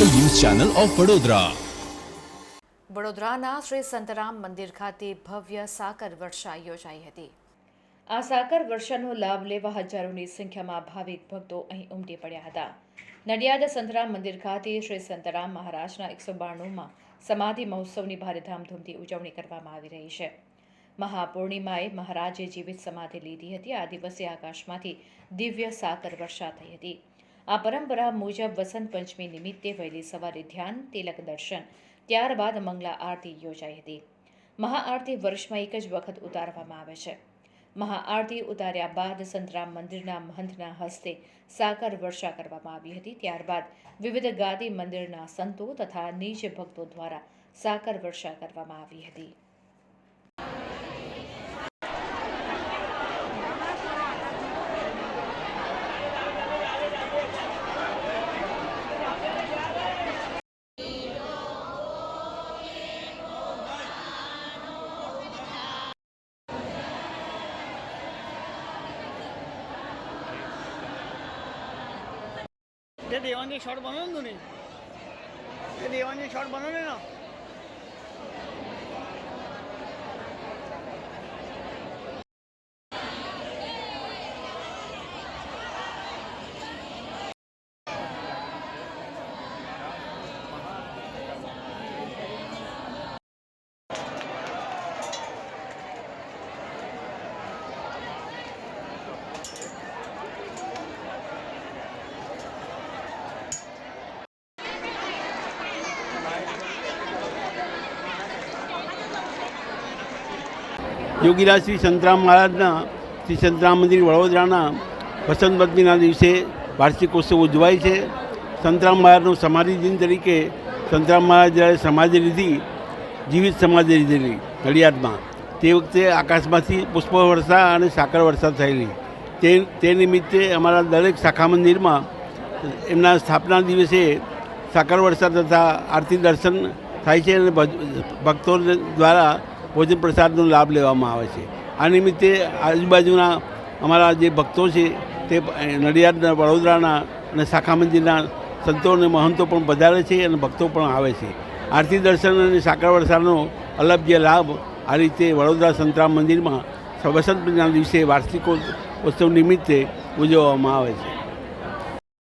Channel of Vadodara. વડોદરાના શ્રી સંતરામ મંદિર ખાતે ભવ્ય સાકર વર્ષા યોજાઈ હતી. આ સાકર વર્ષાનો લાભ લેવા હજારોની સંખ્યામાં ભાવિક ભક્તો અહીં ઉમટી પડ્યા હતા. નડિયાદ સંતરામ મંદિર ખાતે શ્રી સંતરામ મહારાજના એકસો બાણુંમાં સમાધિ મહોત્સવની ભારે ધામધૂમથી ઉજવણી કરવામાં આવી રહી છે. મહાપૂર્ણિમાએ મહારાજે જીવિત સમાધિ લીધી હતી. આ દિવસે આકાશમાંથી દિવ્ય સાકર વર્ષા થઈ હતી. આ પરંપરા મુજબ વસંત પંચમી નિમિત્તે વહેલી સવારે ધ્યાન, તિલક દર્શન, ત્યારબાદ મંગલા આરતી યોજાઈ હતી. મહાઆરતી વર્ષમાં એક જ વખત ઉતારવામાં આવે છે. મહાઆરતી ઉતાર્યા બાદ સંતરામ મંદિરના મહંતના હસ્તે સાકર વર્ષા કરવામાં આવી હતી. ત્યારબાદ વિવિધ ગાદી મંદિરના સંતો તથા નીચ ભક્તો દ્વારા સાકર વર્ષા કરવામાં આવી હતી. તે દેવાની શોર્ટ બનાવ્યું તું ને? તે દેવાની શોર્ટ બનો ને? યોગીરાજ શ્રી સંતરામ મહારાજના, શ્રી સંતરામ મંદિર વડોદરાના વસંત પંચમીના દિવસે વાર્ષિકોત્સવ ઉજવાય છે. સંતરામ મહારાજનો સમાધિ દિન તરીકે સંતરામ મહારાજ જ્યારે સમાધિ લીધી, જીવિત સમાધિ લીધેલી નડિયાદમાં. તે વખતે આકાશમાંથી પુષ્પ વર્ષા અને સાકર વર્ષા થયેલી. તે તે નિમિત્તે અમારા દરેક શાખા મંદિરમાં એમના સ્થાપના દિવસે સાકર વર્ષા તથા આરતી દર્શન થાય છે અને ભક્તો દ્વારા ભોજન પ્રસાદનો લાભ લેવામાં આવે છે. આ નિમિત્તે આજુબાજુના અમારા જે ભક્તો છે, તે નડિયાદના વડોદરાના અને શાખા મંદિરના સંતો અને મહંતો પણ વધારે છે અને ભક્તો પણ આવે છે. આરતી દર્શન અને સાકર અલગ જે લાભ આ રીતે વડોદરા સંતરામ મંદિરમાં વસંત પંચમીના દિવસે વાર્ષિકોત્સવ નિમિત્તે ઉજવવામાં આવે છે.